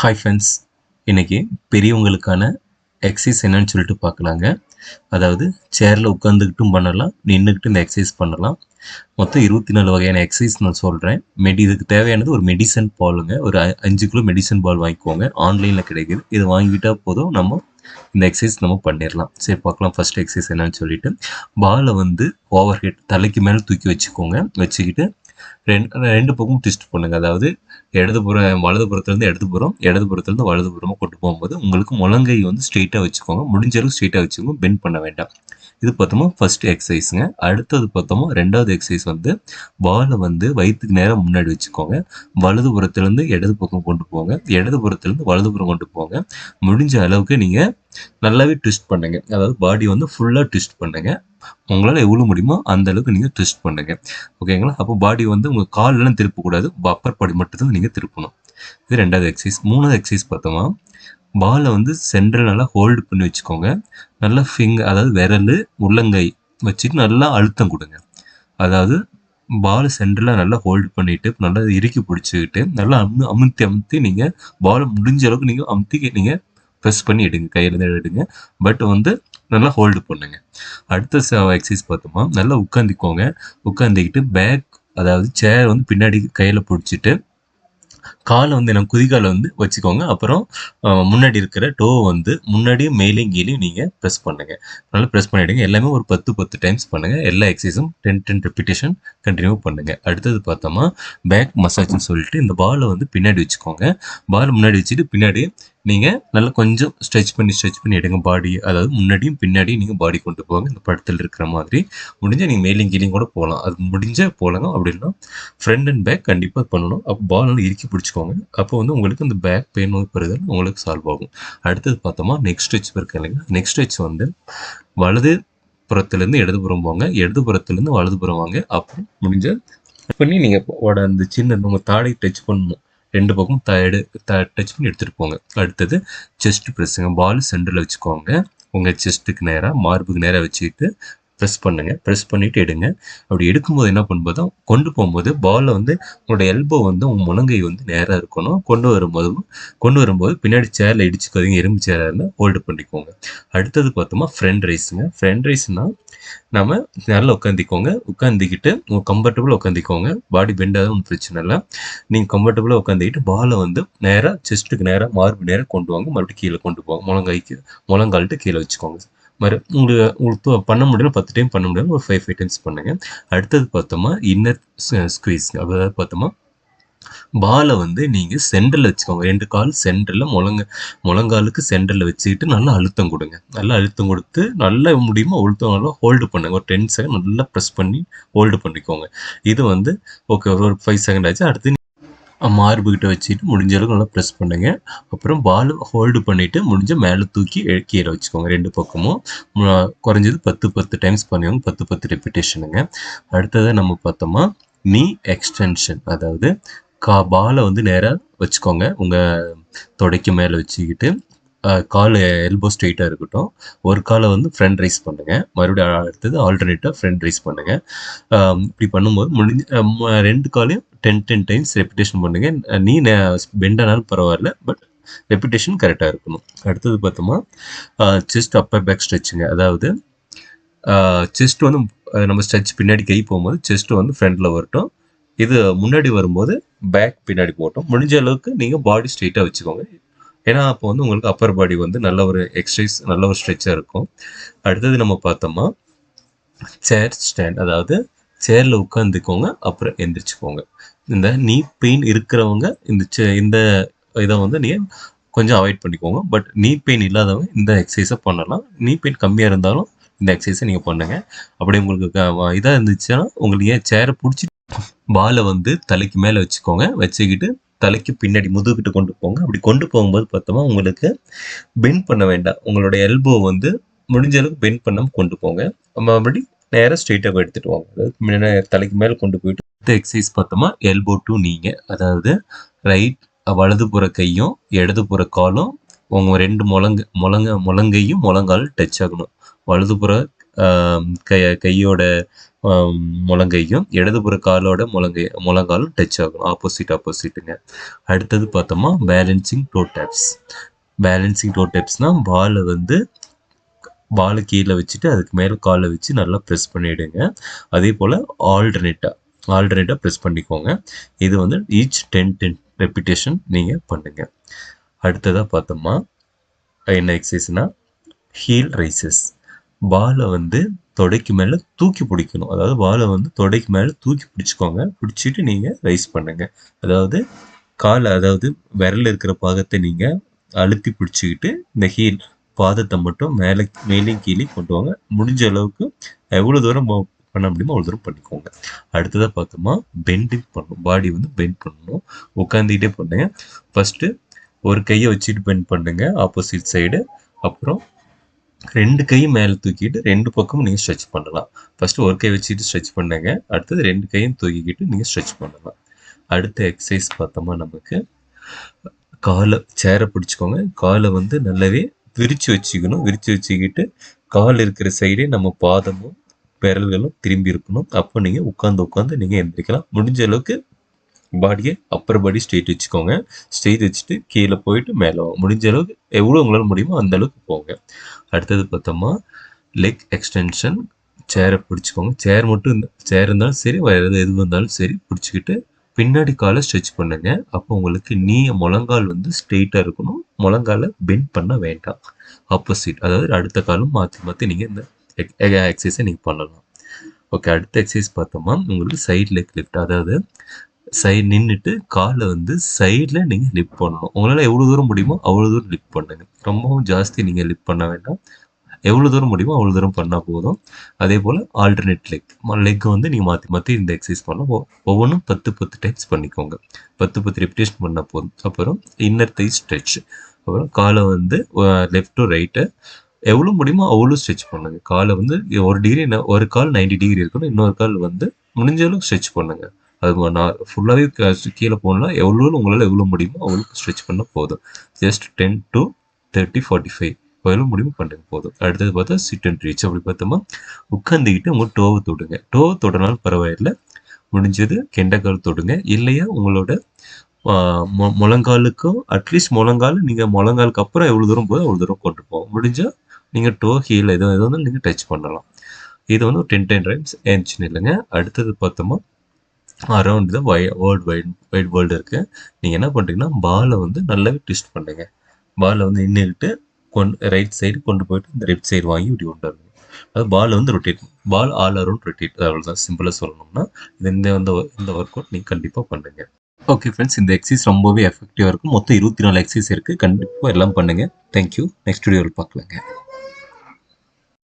Hi friends இன்றைக்கி பெரியவங்களுக்கான exercise என்னன்னு சொல்லிட்டு பார்க்கலாங்க. அதாவது சேரில் உட்காந்துக்கிட்டும் பண்ணலாம் நின்றுக்கிட்டு இந்த எக்ஸசைஸ் பண்ணலாம். மொத்தம் இருபத்தி நாலு வகையான எக்ஸசைஸ் நான் சொல்கிறேன் மெடி இதுக்கு தேவையானது ஒரு மெடிசன் பாலுங்க ஒரு அஞ்சு கிலோ மெடிசன் பால் வாங்கிக்கோங்க. ஆன்லைனில் கிடைக்குது. இது வாங்கிக்கிட்டால் போதும் நம்ம இந்த எக்ஸசைஸ் நம்ம பண்ணிடலாம். சரி பார்க்கலாம் ஃபர்ஸ்ட் எக்ஸசைஸ் என்னன்னு சொல்லிட்டு. பாலை வந்து ஓவர் ஹெட் தலைக்கு மேலே தூக்கி வச்சுக்கோங்க. வச்சுக்கிட்டு ரெண்டு ரெண்டு பக்கமும் ட்விஸ்ட் பண்ணுங்க. அதாவது இடதுபுறம் வலதுபுறத்துலேருந்து இடதுபுறம் இடதுபுறத்துலேருந்து வலதுபுறமாக கொண்டு போகும்போது உங்களுக்கு முழங்கை வந்து ஸ்ட்ரெயிட்டாக வச்சுக்கோங்க. முடிஞ்ச அளவுக்கு ஸ்ட்ரெயிட்டாக வச்சுக்கோங்க. பெண்ட் பண்ண வேண்டாம். இது பார்த்தோமா ஃபர்ஸ்ட் எக்ஸசைஸுங்க அடுத்தது பார்த்தோமா ரெண்டாவது எக்ஸசைஸ் வந்து பாலை வந்து வயிற்றுக்கு நேரம் முன்னாடி வச்சுக்கோங்க. வலதுபுறத்துலேருந்து இடது பக்கம் கொண்டு போங்க. இடதுபுறத்துலேருந்து வலதுபுறம் கொண்டு போங்க. முடிஞ்ச அளவுக்கு நீங்கள் நல்லாவே ட்விஸ்ட் பண்ணுங்க. அதாவது பாடி வந்து ஃபுல்லாக ட்விஸ்ட் பண்ணுங்க. உங்களால் எவ்வளோ முடியுமோ அந்த அளவுக்கு நீங்கள் ட்விஸ்ட் பண்ணுங்க. ஓகேங்களா அப்போ பாடி வந்து உங்கள் காலெல்லாம் திருப்பக்கூடாது. அப்பர் பாடி மட்டும்தான் நீங்கள் திருப்பணும். இது ரெண்டாவது எக்ஸசைஸ் மூணாவது எக்ஸசைஸ் பார்த்தோமா? பாலை வந்து சென்ட்ரல் நல்லா ஹோல்டு பண்ணி வச்சுக்கோங்க. நல்லா ஃபிங்கர் அதாவது விரல் உள்ளங்கை வச்சுட்டு நல்லா அழுத்தம் கொடுங்க. அதாவது பால் சென்டரில் நல்லா ஹோல்டு பண்ணிட்டு நல்லா இறுக்கி பிடிச்சிக்கிட்டு நல்லா அமு அமுத்தி அமுத்தி நீங்கள் பாலை முடிஞ்ச அளவுக்கு நீங்கள் அமுத்தி நீங்கள் ப்ரெஸ் பண்ணி எடுங்க. கையிலேருந்து எடுங்க. பட் வந்து நல்லா ஹோல்டு பண்ணுங்க. அடுத்த எக்ஸசைஸ் பார்த்தோமா? நல்லா உட்காந்துக்கோங்க உட்காந்துக்கிட்டு பேக் அதாவது சேர் வந்து பின்னாடி கையில் பிடிச்சிட்டு காலை வந்து என்ன குதிகாலை வந்து வச்சுக்கோங்க. அப்புறம் முன்னாடி இருக்கிற டோ வந்து முன்னாடியும் மேலேயும் கீழேயும் நீங்கள் ப்ரெஸ் பண்ணுங்க. அதனால் ப்ரெஸ் பண்ணிவிடுங்க எல்லாமே ஒரு பத்து பத்து டைம்ஸ் பண்ணுங்கள் எல்லா எக்ஸசைஸும் டென் டென் ரெப்பிட்டேஷன் கண்டினியூ பண்ணுங்க. அடுத்தது பார்த்தோமா பேக் மசாஜ்னு சொல்லிட்டு இந்த பாலை வந்து பின்னாடி வச்சுக்கோங்க. பால் முன்னாடி வச்சுட்டு பின்னாடி நீங்கள் நல்லா கொஞ்சம் ஸ்ட்ரெச் பண்ணி ஸ்ட்ரெச் பண்ணி எடுங்க பாடி அதாவது முன்னாடியும் பின்னாடியும் நீங்கள் பாடி கொண்டு போங்க. இந்த படத்தில் இருக்கிற மாதிரி. முடிஞ்சால் நீங்கள் மேலையும் கீழையும் கூட போகலாம். அது முடிஞ்சால் போகலாங்க அப்படி ஃப்ரண்ட் அண்ட் பேக் கண்டிப்பாக பண்ணணும். அப்போ பால் நல்லா இறுக்கி பிடிச்சிக்கோங்க. அப்போ வந்து உங்களுக்கு இந்த பேக் பெயின் நோய் பெறுதல் உங்களுக்கு சால்வ் ஆகும். அடுத்தது பார்த்தோமா நெக்ஸ்ட் ஸ்ட்ரெச் இருக்கு இல்லைங்க நெக்ஸ்ட் ஸ்ட்ரெச் வந்து வலது புறத்துலேருந்து இடதுபுறம் போங்க. இடதுபுறத்துலேருந்து வலதுபுறம் வாங்க. அப்புறம் முடிஞ்ச பண்ணி நீங்கள் அந்த சின்ன உங்கள் தாடை டச் பண்ணணும். ரெண்டு பக்கம் தடு டச் பண்ணி எடுத்துகிட்டு போங்க. அடுத்தது செஸ்ட் ப்ரெஸ்ஸுங்க பால் சென்டரில் வச்சுக்கோங்க. உங்கள் செஸ்ட்டுக்கு நேராக மார்புக்கு நேராக வச்சுக்கிட்டு ப்ரெஸ் பண்ணுங்கள் ப்ரெஸ் பண்ணிவிட்டு எடுங்க. அப்படி எடுக்கும்போது என்ன பண்ணும்போது கொண்டு போகும்போது பாலை வந்து உங்களோட எல்போ வந்து உங்கள் முழங்கை வந்து நேராக இருக்கணும். கொண்டு வரும்போது கொண்டு வரும்போது பின்னாடி சேரில் இடிச்சுக்காதீங்க. எறும்பு சேராக இருந்தால் ஹோல்டு பண்ணிக்கோங்க. அடுத்தது பார்த்தோமா ஃப்ரெண்ட் ரைஸுங்க ஃப்ரெண்ட் ரைஸ்னால் நம்ம நல்லா உட்காந்துக்கோங்க உட்காந்துக்கிட்டு உங்கள் கம்ஃபர்டபுளாக உட்காந்துக்கோங்க பாடி பெண்டாக ஒன்றும் பிரச்சனை இல்லை. நீங்கள் கம்ஃபர்டபுளாக உட்காந்துக்கிட்டு பாலை வந்து நேராக செஸ்ட்டுக்கு நேராக மார்பு நேராக கொண்டு வாங்க. மறுபடியும் கீழே கொண்டு போங்க. முழங்கைக்கு முழங்கால்ட்டு கீழே வச்சுக்கோங்க. மறு உங்களுக்கு உங்களுக்கு பண்ண முடியல பத்து டைம் பண்ண முடியல ஒரு ஃபைவ் ஃபைவ் டைம்ஸ் பண்ணுங்க. அடுத்தது பார்த்தோமா இன்னர் ஸ்குவீஸ் அதாவது பார்த்தோமா பாலை வந்து நீங்கள் சென்டரில் வச்சுக்கோங்க. ரெண்டு கால் சென்டரில் முழங்க முழங்காலுக்கு சென்டரில் வச்சுக்கிட்டு நல்லா அழுத்தம் கொடுங்க. நல்லா அழுத்தம் கொடுத்து நல்லா முடியுமோ அழுத்தம் நல்லா ஹோல்டு பண்ணுங்க. ஒரு டென் செகண்ட் நல்லா ப்ரெஸ் பண்ணி ஹோல்டு பண்ணிக்கோங்க. இது வந்து ஓகே ஒரு ஃபைவ் செகண்ட் ஆச்சு. அடுத்து மார்புக்கிட்ட வச்சுட்டு முடிஞ்ச அளவுக்கு நல்லா ப்ரெஸ் பண்ணுங்கள் அப்புறம் பால் ஹோல்டு பண்ணிவிட்டு முடிஞ்ச மேலே தூக்கி கீழே வச்சுக்கோங்க ரெண்டு பக்கமும். குறைஞ்சது பத்து பத்து டைம்ஸ் பண்ணுவாங்க பத்து பத்து ரெப்பிட்டேஷனுங்க அடுத்ததை நம்ம பார்த்தோமா நீ எக்ஸ்டென்ஷன் அதாவது கா பாலை வந்து நேராக வச்சுக்கோங்க. உங்கள் தொடைக்கு மேலே வச்சுக்கிட்டு கால் எல்போ ஸ்ட்ரெயிட்டாக இருக்கட்டும். ஒரு காலை வந்து ஃப்ரண்ட் ரைஸ் பண்ணுங்கள் மறுபடியும் அடுத்தது ஆல்டர்னேட்டாக ஃப்ரண்ட் ரைஸ் பண்ணுங்கள் இப்படி பண்ணும்போது முடிஞ்ச ரெண்டு காலையும் டென் டென் டைம்ஸ் ரெப்பிட்டேஷன் பண்ணுங்கள் நீ பெண்டானாலும் பரவாயில்ல பட் ரெப்பிட்டேஷன் கரெக்டாக இருக்கணும். அடுத்தது பார்த்தோமா செஸ்ட் அப்பர் பேக் ஸ்ட்ரெச்சுங்க அதாவது செஸ்ட் வந்து நம்ம ஸ்ட்ரெச் பின்னாடி கை போகும்போது செஸ்ட் வந்து ஃப்ரண்டில் வரட்டும். இது முன்னாடி வரும்போது பேக் பின்னாடி போட்டோம் முடிஞ்ச அளவுக்கு நீங்கள் பாடி ஸ்ட்ரெயிட்டாக வச்சுக்கோங்க. ஏன்னா அப்போ வந்து உங்களுக்கு அப்பர் பாடி வந்து நல்ல ஒரு எக்ஸசைஸ் நல்ல ஒரு ஸ்ட்ரெச்சாக இருக்கும். அடுத்தது நம்ம பார்த்தோம்னா சேர் ஸ்டாண்ட் அதாவது சேரில் உட்காந்துக்கோங்க அப்புறம் எந்திரிச்சுக்கோங்க. இந்த நீ பெயின் இருக்கிறவங்க இந்த இந்த இதை வந்து நீங்கள் கொஞ்சம் அவாய்ட் பண்ணிக்கோங்க. பட் நீ பெயின் இல்லாதவங்க இந்த எக்ஸசைஸை பண்ணலாம். நீ பெயின் கம்மியாக இருந்தாலும் இந்த எக்ஸசைஸை நீங்கள் பண்ணுங்க. அப்படி உங்களுக்கு இதாக இருந்துச்சுன்னா உங்களுக்கு ஏன் சேரை பிடிச்சி பாலை வந்து தலைக்கு மேலே வச்சுக்கோங்க. வச்சுக்கிட்டு தலைக்கு பின்னாடி முதுகிட்டு கொண்டு போங்க. அப்படி கொண்டு போகும்போது பார்த்தோமா உங்களுக்கு பெண்ட் பண்ண வேண்டாம். உங்களுடைய எல்போ வந்து முடிஞ்ச அளவுக்கு பெண்ட் பண்ணாமல் கொண்டு போங்க. மறுபடி நேராக ஸ்ட்ரெயிட்டாக எடுத்துட்டு வாங்க. அதாவது தலைக்கு மேலே கொண்டு போயிட்டு அடுத்த எக்ஸசைஸ் பார்த்தோமா எல்போ டு நீங்கள் அதாவது ரைட் வலதுபுற கையும் இடதுபுற காலும் உங்கள் ரெண்டு முழங்கு முழங்க முழங்கையும் முழங்கால் டச் ஆகணும். வலதுபுற கை கையோட முழங்கையும் இடதுபுற காலோட முழங்கை முழங்காலும் டச் ஆகணும். ஆப்போசிட் ஆப்போசிட்டுங்க அடுத்தது பார்த்தோமா? Balancing toe taps balancing toe டேப்ஸ்னால் பாலை வந்து பாலை கீழே வச்சுட்டு அதுக்கு மேலே காலை வச்சு நல்லா ப்ரெஸ் பண்ணிவிடுங்க அதே போல் ஆல்டர்னேட்டாக ஆல்டர்னேட்டாக ப்ரெஸ் பண்ணிக்கோங்க. இது வந்து ஈச் டென் டென் ரெப்பிட்டேஷன் நீங்கள் பண்ணுங்கள் அடுத்ததாக பார்த்தோம்னா என்ன எக்ஸசைஸ்னால் ஹீல் ரைசஸ் பாலை வந்து தொடைக்கு மேலே தூக்கி பிடிக்கணும். அதாவது பாலை வந்து தொடைக்கு மேலே தூக்கி பிடிச்சிக்கோங்க. பிடிச்சிட்டு நீங்கள் ரைஸ் பண்ணுங்க. அதாவது காலை அதாவது விரல் இருக்கிற பாகத்தை நீங்கள் அழுத்தி பிடிச்சிக்கிட்டு இந்த ஹீல் பாதத்தை மட்டும் மேலே மேலேயும் கீழே கொண்டு வாங்க. முடிஞ்ச அளவுக்கு எவ்வளோ தூரம் பண்ண முடியுமோ அவ்வளோ தூரம் பண்ணிக்கோங்க. அடுத்ததாக பார்த்தோமா பெண்டிங் பண்ணணும். பாடி வந்து பெண்ட் பண்ணணும். உட்காந்துக்கிட்டே பண்ணுங்க. ஃபஸ்ட்டு ஒரு கையை வச்சுட்டு பெண்ட் பண்ணுங்க. ஆப்போசிட் சைடு அப்புறம் ரெண்டு கையும் மேலே தூக்கிட்டு ரெண்டு பக்கமும் நீங்கள் ஸ்ட்ரெச் பண்ணலாம். ஃபஸ்ட்டு ஒரு கை வச்சுட்டு ஸ்ட்ரெச் பண்ணுங்க. அடுத்தது ரெண்டு கையும் தூக்கிக்கிட்டு நீங்கள் ஸ்ட்ரெச் பண்ணலாம். அடுத்த எக்ஸசைஸ் பார்த்தோமா நமக்கு? காலை சேரை பிடிச்சிக்கோங்க. காலை வந்து நல்லாவே விரித்து வச்சுக்கணும். விரித்து வச்சுக்கிட்டு கால் இருக்கிற சைடே நம்ம பாதமும் விரல்களும் திரும்பி இருக்கணும். அப்போ நீங்கள் உட்காந்து உட்காந்து நீங்கள் எந்திரிக்கலாம். முடிஞ்ச அளவுக்கு பாடியை அப்பர் பாடி ஸ்ட்ரெயிட் வச்சுக்கோங்க. ஸ்ட்ரெயிட் வச்சுட்டு கீழே போயிட்டு மேலே முடிஞ்ச அளவுக்கு எவ்வளோ உங்களால் முடியுமோ அந்த அளவுக்கு போங்க. அடுத்தது பார்த்தோமா லெக் எக்ஸ்டென்ஷன் சேரை பிடிச்சிக்கோங்க. சேர் மட்டும் சேர் இருந்தாலும் சரி வேறு எது எது வந்தாலும் சரி பிடிச்சிக்கிட்டு பின்னாடி காலை ஸ்ட்ரெச் பண்ணுங்க. அப்போ உங்களுக்கு நீ முழங்கால் வந்து ஸ்ட்ரெயிட்டாக இருக்கணும். முழங்காலை பெண்ட் பண்ண வேண்டாம். ஆப்போசிட் அதாவது அடுத்த காலும் மாற்றி மாற்றி நீங்கள் இந்த எக்ஸசைஸை நீங்கள் பண்ணலாம். ஓகே அடுத்த எக்ஸசைஸ் பார்த்தோம்னா உங்களுக்கு சைட் லெக் லிஃப்ட் அதாவது சைடு நின்றுட்டு காலை வந்து சைடில் நீங்கள் லிப் பண்ணணும். உங்களால் எவ்வளோ தூரம் முடியுமோ அவ்வளோ தூரம் லிப் பண்ணுங்க. ரொம்பவும் ஜாஸ்தி நீங்கள் லிப் பண்ண வேண்டாம். எவ்வளோ தூரம் முடியுமோ அவ்வளோ தூரம் பண்ணால் போதும். அதே போல் ஆல்டர்னேட் லெக் லெக்கை வந்து நீங்கள் மாற்றி மாற்றி இந்த எக்ஸசைஸ் பண்ணலாம் ஒவ்வொன்றும் பத்து பத்து டைம்ஸ் பண்ணிக்கோங்க. பத்து பத்து ரெப்டேஷன் பண்ணால் போதும். அப்புறம் இன்னர் தை ஸ்ட்ரெச் அப்புறம் காலை வந்து லெஃப்ட் டு ரைட்டு எவ்வளோ முடியுமோ அவ்வளோ ஸ்ட்ரெச் பண்ணுங்க. காலை வந்து ஒரு டிகிரி ஒரு கால் 90 டிகிரி இருக்கணும். இன்னொரு கால் வந்து முடிஞ்ச அளவுக்கு ஸ்ட்ரெச் பண்ணுங்கள் அது நான் ஃபுல்லாகவே கீழே போகணும்னா எவ்வளோ உங்களால் எவ்வளோ முடியுமோ அவ்வளோ ஸ்ட்ரெச் பண்ண போதும். Just ten to thirty forty five எவ்வளோ முடியுமோ பண்ணுங்க போதும். அடுத்தது பார்த்தா சிட் அண்ட் ரீச் அப்படி பார்த்தோமா உட்காந்துக்கிட்டு உங்கள் டோவை தொடுங்க. டோவை தொடனாலும் பரவாயில்லை. முடிஞ்சது கெண்டைக்கால் தொடுங்க. இல்லையா உங்களோட முழங்காலுக்கும் அட்லீஸ்ட் முழங்கால் நீங்கள் முழங்காலுக்கு அப்புறம் எவ்வளோ தூரம் போதும் அவ்வளோ தூரம் கொண்டு போவோம். முடிஞ்சால் நீங்கள் டோ ஹீல் எதுவும் எதுவும் வந்து நீங்கள் டச் பண்ணலாம். இது வந்து ஒரு டென் டென் டைம்ஸ் ஏன்ச்சுன்னு இல்லைங்க. அடுத்தது பார்த்தோமா around the wide world wide wide world இருக்குது நீங்கள் என்ன பண்ணுறீங்கன்னா பாலை வந்து நல்லாவே ட்விஸ்ட் பண்ணுங்க. பாலை வந்து நின்றுக்கிட்டு கொண்டு ரைட் சைடு கொண்டு போயிட்டு இந்த லெஃப்ட் சைடு வாங்கி இப்படி கொண்டு வரணும். அது பால் வந்து rotate ball all around rotate அவ்வளோதான் சிம்பிளாக சொல்லணும்னா இது இந்த வந்து இந்த ஒர்க் அவுட் நீங்கள் கண்டிப்பாக பண்ணுங்க. ஓகே ஃப்ரெண்ட்ஸ் இந்த எக்ஸசைஸ் ரொம்பவே எஃபெக்டிவாக இருக்கும். மொத்தம் இருபத்தி நாலு எக்ஸசைஸ் இருக்குது கண்டிப்பாக எல்லாம் பண்ணுங்கள் தேங்க்யூ நெக்ஸ்ட் வீடியோவில் பார்க்கலாங்க.